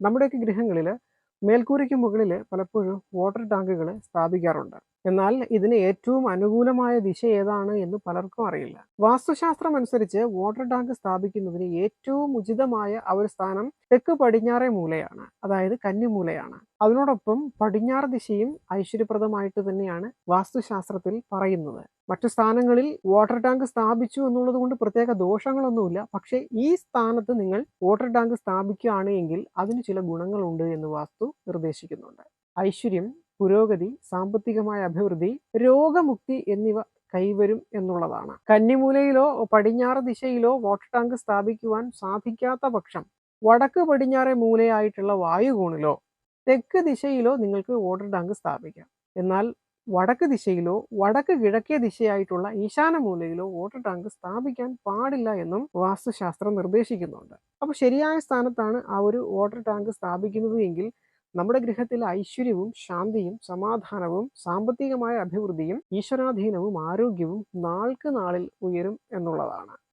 നമ്മുടെയൊക്കെ ഗൃഹങ്ങളിൽ മേൽക്കൂരയ്ക്ക് മുകളിൽ പലപ്പോഴും വാട്ടർ ടാങ്കുകൾ സ്ഥാപിക്കാറുണ്ട്. എന്നാൽ ഇതിന് ഏറ്റവും അനുകൂലമായ ദിശ ഏതാണ് എന്ന് പലർക്കും അറിയില്ല. വാസ്തുശാസ്ത്രം അനുസരിച്ച് വാട്ടർ ടാങ്ക് സ്ഥാപിക്കുന്നതിന് ഏറ്റവും ഉചിതമായ ഒരു സ്ഥാനം തെക്ക് പടിഞ്ഞാറേ മൂലയാണ് അതായത് കന്നിമൂലയാണ്. അതിനോടൊപ്പം പടിഞ്ഞാറ് ദിശയും ഐശ്വര്യപ്രദമായിട്ട് തന്നെയാണ് വാസ്തുശാസ്ത്രത്തിൽ പറയുന്നത്. മറ്റു സ്ഥാനങ്ങളിൽ വാട്ടർ ടാങ്ക് സ്ഥാപിച്ചു എന്നുള്ളത് കൊണ്ട് പ്രത്യേക ദോഷങ്ങളൊന്നുമില്ല. പക്ഷേ ഈ സ്ഥാനത്ത് നിങ്ങൾ വാട്ടർ ടാങ്ക് സ്ഥാപിക്കുകയാണ് എങ്കിൽ അതിന് ചില ഗുണങ്ങളുണ്ട് എന്ന് വാസ്തു നിർദ്ദേശിക്കുന്നുണ്ട്. ഐശ്വര്യം പുരോഗതി സാമ്പത്തികമായ അഭിവൃദ്ധി രോഗമുക്തി എന്നിവ കൈവരും എന്നുള്ളതാണ്. കന്നിമൂലയിലോ പടിഞ്ഞാറ് ദിശയിലോ വാട്ടർ ടാങ്ക് സ്ഥാപിക്കുവാൻ സാധിക്കാത്ത പക്ഷം വടക്ക് പടിഞ്ഞാറെ മൂലയായിട്ടുള്ള വായുകോണിലോ തെക്ക് ദിശയിലോ നിങ്ങൾക്ക് വാട്ടർ ടാങ്ക് സ്ഥാപിക്കാം. എന്നാൽ വടക്ക് ദിശയിലോ വടക്ക് കിഴക്കേ ദിശയായിട്ടുള്ള ഈശാന മൂലയിലോ വാട്ടർ ടാങ്ക് സ്ഥാപിക്കാൻ പാടില്ല എന്നും വാസ്തുശാസ്ത്രം നിർദ്ദേശിക്കുന്നുണ്ട്. അപ്പോൾ ശരിയായ സ്ഥാനത്താണ് ആ ഒരു വാട്ടർ ടാങ്ക് സ്ഥാപിക്കുന്നത് എങ്കിൽ നമ്മുടെ ഗൃഹത്തിൽ ഐശ്വര്യവും ശാന്തിയും സമാധാനവും സാമ്പത്തികമായ അഭിവൃദ്ധിയും ഈശ്വരാധീനവും ആരോഗ്യവും നാൾക്ക് നാളിൽ ഉയരും എന്നുള്ളതാണ്.